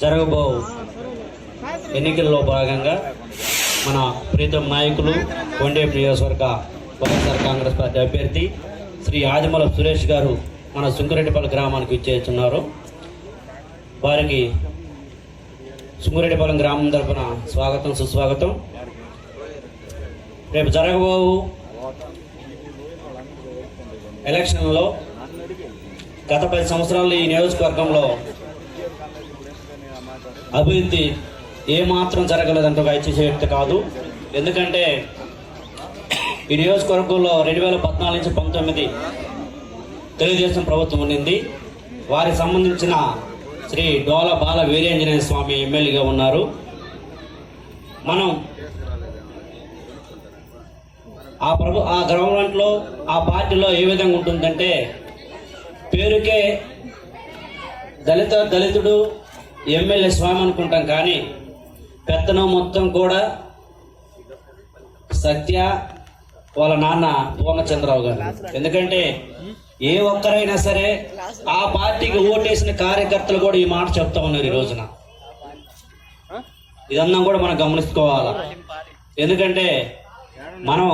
జరగబో ఎన్నికల్లో భాగంగా మన ప్రీతం నాయకులు కొండేపు నియోజకవర్గ వైఎస్ఆర్ కాంగ్రెస్ పార్టీ అభ్యర్థి శ్రీ ఆదిమల సురేష్ గారు మన సుంకురెడ్డిపల్లి గ్రామానికి ఇచ్చేస్తున్నారు వారికి సుంకురెడ్డిపాలెం గ్రామం తరఫున స్వాగతం సుస్వాగతం. రేపు జరగబోవు ఎలక్షన్లో గత పది సంవత్సరాలు ఈ నియోజకవర్గంలో అభివృద్ధి ఏమాత్రం జరగలేదంటూ వ్యక్తి కాదు. ఎందుకంటే ఈ నియోజకవర్గంలో రెండు వేల పద్నాలుగు నుంచి పంతొమ్మిది తెలుగుదేశం ప్రభుత్వం ఉండింది వారికి సంబంధించిన శ్రీ డోల బాల వీరేంజనేయ స్వామి ఎమ్మెల్యేగా ఉన్నారు. మనం ఆ ప్రభు ఆ గవర్నమెంట్లో ఆ పార్టీలో ఏ విధంగా ఉంటుందంటే పేరుకే దళిత దళితుడు ఎమ్మెల్యే స్వామి అనుకుంటాం కానీ పెత్తనం మొత్తం కూడా సత్య వాళ్ళ నాన్న పూర్ణచంద్రరావు గారు. ఎందుకంటే ఏ ఒక్కరైనా సరే ఆ పార్టీకి ఓటేసిన కార్యకర్తలు కూడా ఈ మాట చెప్తా ఉన్నారు ఈ రోజున. ఇదన్నా కూడా మనం గమనించుకోవాలి. ఎందుకంటే మనం